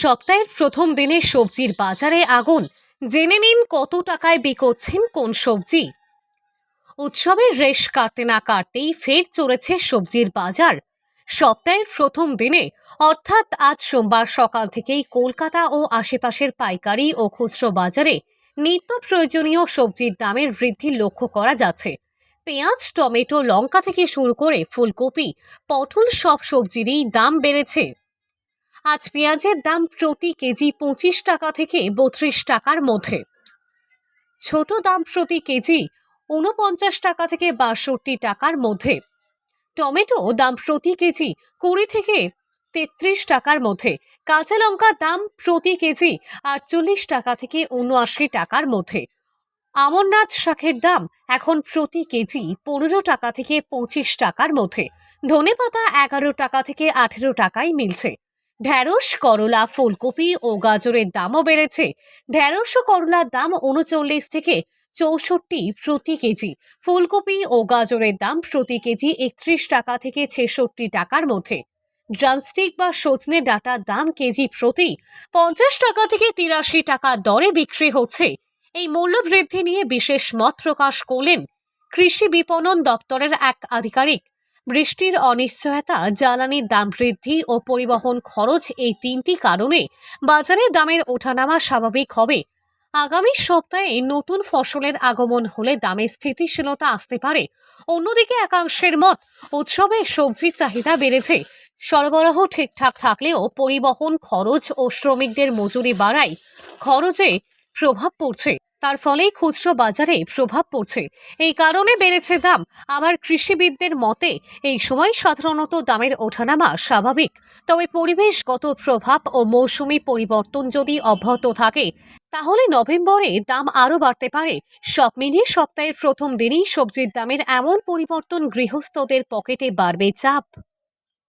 সপ্তাহের প্রথম দিনে সবজির বাজারে আগুন। জেনে নিন কত টাকায় বিকোচ্ছেন কোন সবজি। উৎসবের রেশ কাটতে না কাটতেই ফের চড়েছে সবজির বাজার। সপ্তাহের প্রথম দিনে, অর্থাৎ আজ সোমবার সকাল থেকেই কলকাতা ও আশেপাশের পাইকারি ও খুচরো বাজারে নিত্য প্রয়োজনীয় সবজির দামের বৃদ্ধি লক্ষ্য করা যাচ্ছে। পেঁয়াজ, টমেটো, লঙ্কা থেকে শুরু করে ফুলকপি, পটল সব সবজিরই দাম বেড়েছে। আজ পেঁয়াজের দাম প্রতি কেজি পঁচিশ টাকা থেকে বত্রিশ টাকার মধ্যে। ছোট দাম প্রতি কেজি উনপঞ্চাশ টাকা থেকে বাষট্টি টাকার মধ্যে। টমেটো দাম প্রতি কেজি কুড়ি থেকে তেত্রিশ টাকার মধ্যে। কাঁচা লঙ্কার দাম প্রতি কেজি আটচল্লিশ টাকা থেকে উনআশি টাকার মধ্যে। আমরনাথ শাকের দাম এখন প্রতি কেজি পনেরো টাকা থেকে পঁচিশ টাকার মধ্যে। ধনেপাতা এগারো টাকা থেকে আঠেরো টাকায় মিলছে। ঢ্যাঁড়স, করলা, ফুলকপি ও গাজরের দামও বেড়েছে। ঢ্যাঁড়স ও করলার দাম উনচল্লিশ থেকে চৌষট্টি প্রতি কেজি। ফুলকপি ও গাজরের দাম প্রতি কেজি একত্রিশ টাকা থেকে ছেষট্টি টাকার মধ্যে। ড্রামস্টিক বা সজনে ডাটার দাম কেজি প্রতি পঞ্চাশ টাকা থেকে তিরাশি টাকা দরে বিক্রি হচ্ছে। এই মূল্য বৃদ্ধি নিয়ে বিশেষ মত প্রকাশ করলেন কৃষি বিপণন দপ্তরের এক আধিকারিক। বৃষ্টির অনিশ্চয়তা জ্বালানির দাম বৃদ্ধি ও পরিবহন খরচ এই তিনটি কারণে বাজারে দামের ওঠানামা স্বাভাবিক হবে। আগামী সপ্তাহে নতুন ফসলের আগমন হলে দামে স্থিতিশীলতা আসতে পারে। অন্যদিকে একাংশের মত, উৎসবে সবজির চাহিদা বেড়েছে। সরবরাহ ঠিকঠাক থাকলেও পরিবহন খরচ ও শ্রমিকদের মজুরি বাড়ায় খরচে প্রভাব পড়ছে। তার ফলেই খুচরো বাজারে প্রভাব পড়ছে। এই কারণে বেড়েছে দাম। আবার কৃষিবিদদের মতে, এই সময় সাধারণত দামের ওঠানামা স্বাভাবিক। তবে পরিবেশগত প্রভাব ও মৌসুমি পরিবর্তন যদি অব্যাহত থাকে, তাহলে নভেম্বরে দাম আরও বাড়তে পারে। সব মিলিয়ে সপ্তাহের প্রথম দিনেই সবজির দামের এমন পরিবর্তন গৃহস্থদের পকেটে বাড়বে চাপ।